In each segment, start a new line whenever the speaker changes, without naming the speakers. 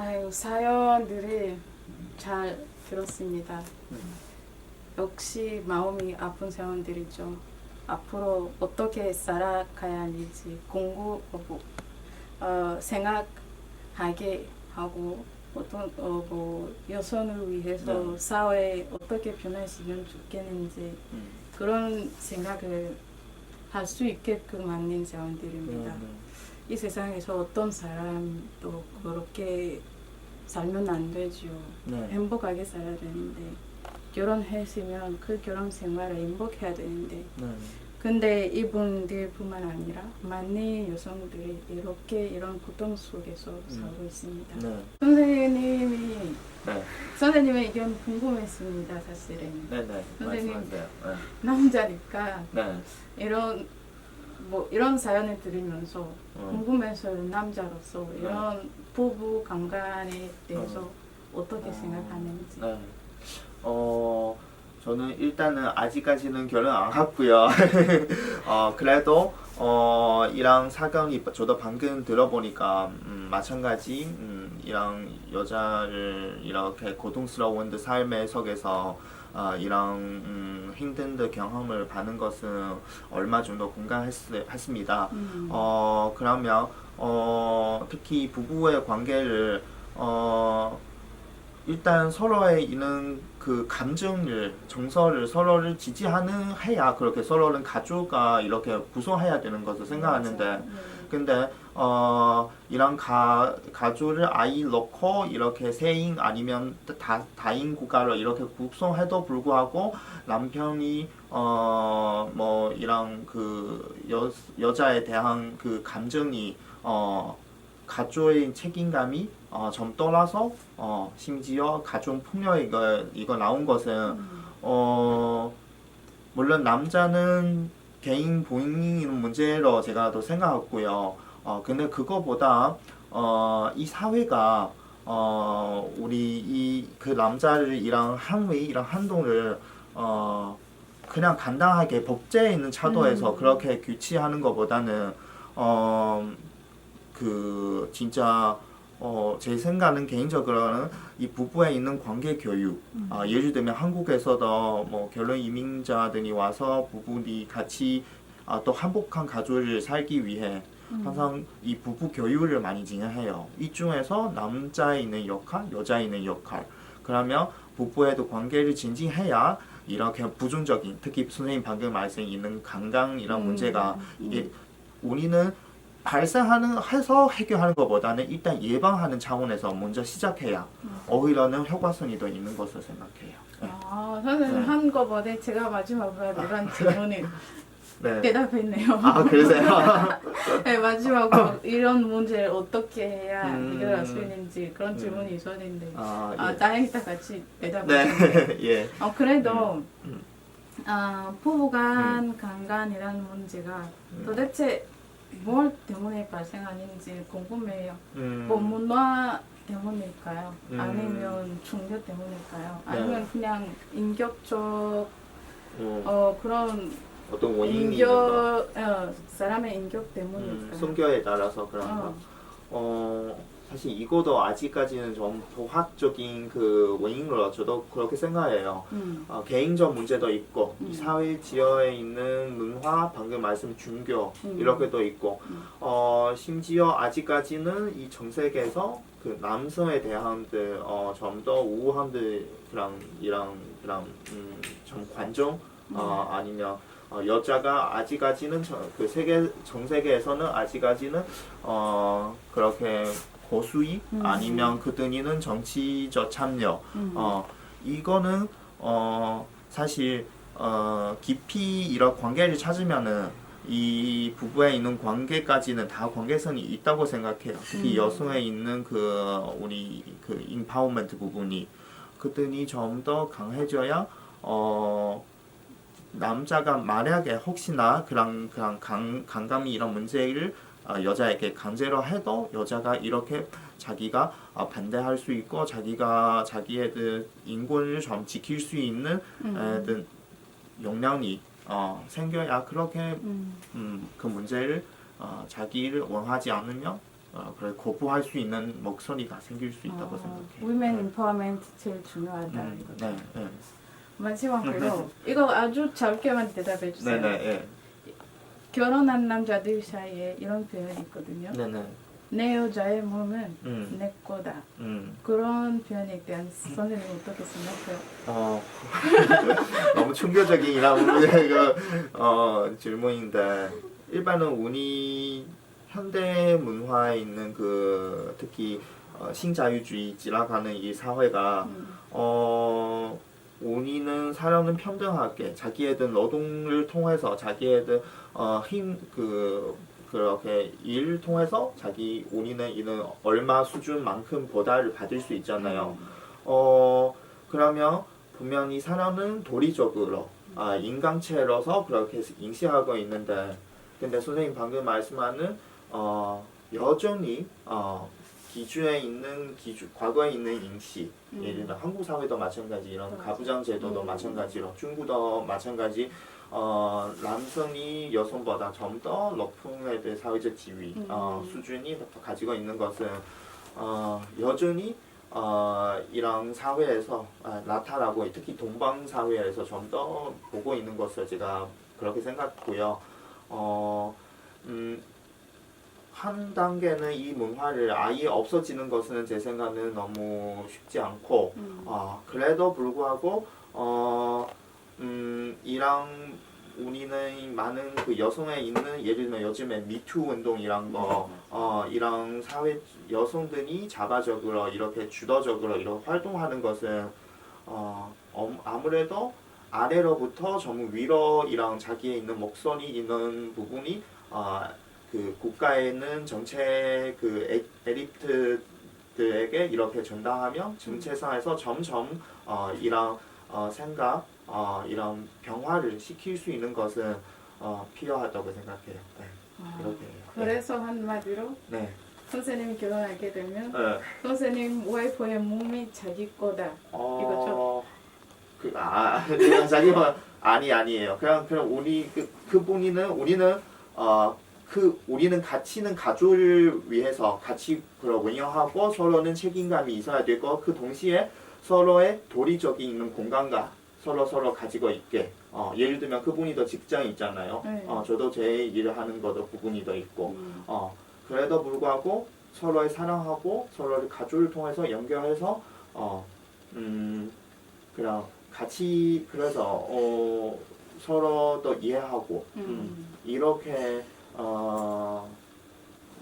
아유 사연들이 잘 들었습니다.
음.
역시 마음이 아픈 사연들이죠. 앞으로 어떻게 살아가야 할지 공부하고 어, 생각하게 하고 어떤 어, 뭐 여성을 위해서
네.
사회에 어떻게 변화시키면 좋겠는지
음.
그런 생각을 할 수 있게끔 만든 사연들입니다.
네,
이 세상에서 어떤 사람도 그렇게 살면 안 되죠.
네.
행복하게 살아야 되는데 결혼했으면 그 결혼 생활을 행복해야 되는데
네.
근데 이분들뿐만 아니라 많은 여성들이 이렇게 이런 고통 속에서 살고 있습니다.
네.
선생님이
네.
선생님의 의견 궁금했습니다. 사실은
네. 네.
선생님.
네.
남자니까
네.
이런 뭐 이런 사연을 들으면서
어.
궁금해서 남자로서
네.
이런 부부 관계에 대해서 어 떻게
어.
생각하는지.
네. 어, 저는 일단은 아직까지는 결혼 안 했고요. 어, 그래도 어, 이랑 사건이 저도 방금 들어보니까 음, 마찬가지 음, 이랑 여자를 이렇게 고통스러운 그 삶의 속에서 어, 이런 음, 힘든 그 경험을 받는 것은 얼마 정도 공감했습니다.
음.
어 그러면 어 특히 부부의 관계를 어 일단 서로의 있는 그 감정을 정서를 서로를 지지하는 해야 그렇게 서로는 가족가 이렇게 구성해야 되는 것을 생각하는데
맞아요. 네.
근데 어 이런 가 가족을 아이 넣고 이렇게 세인 아니면 다 다인 국가를 이렇게 구성해도 불구하고 남편이 어 뭐 이런 그 여 여자에 대한 그 감정이 어 가족의 책임감이 어좀 떠나서 어 심지어 가족 폭력 이거 이거 나온 것은
음.
어 물론 남자는 개인 본인 문제로 제가 더 생각했고요. 어 근데 그거보다 어 이 사회가 어 우리 이 그 남자를 이랑 항의 이랑 한동을 어 그냥 간단하게 법제에 있는 차도에서
음.
그렇게 규칙하는 것보다는 어 그 진짜 어 제 생각은 개인적으로는 이 부부에 있는 관계 교육
음.
아, 예를 들면 한국에서도 뭐 결혼 이민자들이 와서 부부들이 같이 아, 또 행복한 가족을 살기 위해
음.
항상 이 부부 교육을 많이 진행해요. 이 중에서 남자에 있는 역할, 여자에 있는 역할. 그러면 부부에도 관계를 진지해야 이렇게 부정적인, 특히 선생님 방금 말씀 있는 강강 이런
음.
문제가
음.
이게 우리는 발생하는 해서 해결하는 것보다는 일단 예방하는 차원에서 먼저 시작해야
음.
오히려는 효과성이 더 있는 것을 생각해요. 네.
아, 선생님
네.
한 거보다 제가 마지막으로 이런 질문을
네.
대답했네요.
아 그러세요?
네, 마지막으로 이런 문제를 어떻게 해야
음.
해결할 수 있는지 그런
음.
질문이 있었는데
아,
아,
예.
다행히다 같이 대답했는데
네. 예.
어, 그래도
음.
아, 부부간 강간이라는 문제가 도대체 뭘 때문에 발생하는지 궁금해요.
음.
뭐 문화 때문일까요?
음.
아니면 종교 때문일까요?
네.
아니면 그냥 인격적
어,
어, 그런
어떤 원인이 있는.
인격 어, 사람의 인격
음,
때문일까요?
성격에 따라서 그런
어.
거. 어, 사실 이거도 아직까지는 좀 도학적인 그 원인 으로 저도 그렇게 생각해요.
음.
어, 개인적 문제도 있고
음.
이 사회 지역에 있는 문화 방금 말씀 종교
음.
이렇게도 있고
음.
어 심지어 아직까지는 이 전 세계에서 그 남성에 대한 그 어 좀더 우호함들 그랑 이랑 그랑 음 좀 관종 어 아니면 어, 여자가 아직까지는 저, 그 세계 전 세계에서는 아직까지는 어 그렇게 고수위
음.
아니면 그들이는 정치적 참여
음.
어 이거는 어 사실 어 깊이 이런 관계를 찾으면은 이 부부에 있는 관계까지는 다 관계성이 있다고 생각해요. 특히
음.
여성에 있는 그 우리 그 인파워먼트 부분이 그들이 좀 더 강해져야 어 남자가 만약에 혹시나 그런 그런 강 강감이 이런 문제를 어, 여자에게 강제로 해도 여자가 이렇게 자기가 어, 반대할 수 있고 자기가 자기의 그 인권을 좀 지킬 수 있는
음.
에, 그 역량이 어, 생겨야 그렇게
음.
음, 그 문제를 어, 자기를 원하지 않으면 어, 그래 거부할 수 있는 목소리가 생길 수 있다고
어,
생각해요.
women empowerment 제일 중요하다
음,
이거.
네, 네,
마지막으로 이거 아주 짧게만 대답해
네,
주세요.
네, 예.
결혼한 남자들 사이에 이런 표현이 있거든요.
네, 네,
내 여자의 몸은
음,
내 거다.
음,
그런 표현에 대한 선생님 어떻게 생각해요?
어, 너무 이런 그 어, 질문인데 일반은 우리 현대 문화에 있는 그 특히 어, 신자유주의 지나가는 이 사회가
음,
어, 우리는 사람은 평등하게 자기애들 노동을 통해서 자기애들 어, 힘그 그렇게 일을 통해서 자기 우리는 이는 얼마 수준만큼 보답을 받을 수 있잖아요. 어 그러면 분명히 사람은 도리적으로 아, 인간체로서 그렇게 인식하고 있는데 근데 선생님 방금 말씀하는 어 여전히 어 기준에 있는 기준 과거에 있는 인식
음.
예를 들어 한국 사회도 마찬가지 이런
맞아.
가부장 제도도
음.
마찬가지로 중국도 마찬가지 어 남성이 여성보다 좀 더 높은 애들 사회적 지위 어,
음.
수준이 가지고 있는 것은 어 여전히 어, 이런 사회에서 아, 나타나고 특히 동방 사회에서 좀 더 보고 있는 것을 제가 그렇게 생각하고요. 어, 음, 한 단계는 이 문화를 아예 없어지는 것은 제 생각은 너무 쉽지 않고
음,
어, 그래도 불구하고 어, 음, 이랑 우리는 많은 그 여성에 있는 예를 들면 요즘에 미투 운동이란 거 어, 이런 사회 여성들이 자발적으로 이렇게 주도적으로 이렇게 활동하는 것은 어, 엄- 아무래도 아래로부터 전부 위로 이랑 자기의 있는 목소리 있는 부분이 어, 그 국가에는 전체 그 에, 에리트들에게 이렇게 전달하면 정체상에서 점점 어, 이런 어, 생각 어, 이런 변화를 시킬 수 있는 것은 어, 필요하다고 생각해요. 네,
아,
그렇게 해요.
그래서 한마디로
네.
선생님이 결혼하게 되면
네.
선생님 와이프의 몸이 자기 거다.
어, 그, 아, 그냥 자기가 아니 아니에요. 그냥 그냥 우리 그 그분이는 우리는 어. 그 우리는 가치는 가족을 위해서 같이 그런 운영하고 서로는 책임감이 있어야 되고 그 동시에 서로의 도리적인 있는 공간과 서로 서로 가지고 있게 어, 예를 들면 그분이 더 직장이 있잖아요.
네.
어, 저도 제 일을 하는 것도 부분이 더 있고
음,
어, 그래도 불구하고 서로의 사랑하고 서로의 가족을 통해서 연결해서 어, 음, 그냥 같이 그래서 어, 서로 더 이해하고 음,
음,
이렇게 어,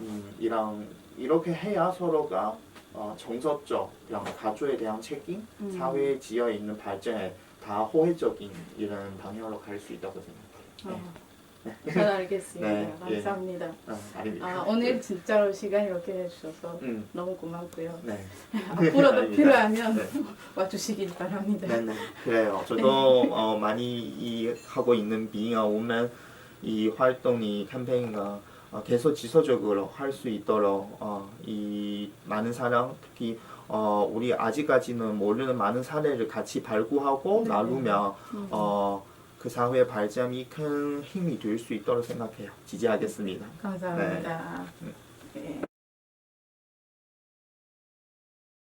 음, 이랑 이렇게 해야 서로가 어, 정서적 이런 가족에 대한 책임,
음.
사회에 지어 있는 발전에 다 호혜적인 이런 방향으로 갈 수 있다고 생각해요.
어, 잘 알겠습니다.
네, 예.
감사합니다.
아, 아닙니다.
아, 오늘 진짜로 시간 이렇게 해주셔서
음,
너무 고맙고요.
네.
앞으로도
아닙니다.
필요하면
네.
와주시길 바랍니다.
네네 그래요. 저도 어, 많이 이 하고 있는 비잉어 오면 이 활동이 캠페인과 어, 계속 지속적으로 할 수 있도록 어, 이 많은 사람 특히 어, 우리 아직까지는 모르는 많은 사례를 같이 발굴하고
네.
나누면
음.
어, 그 사회 발전이 큰 힘이 될 수 있도록 생각해요. 지지하겠습니다.
감사합니다.
네.
네.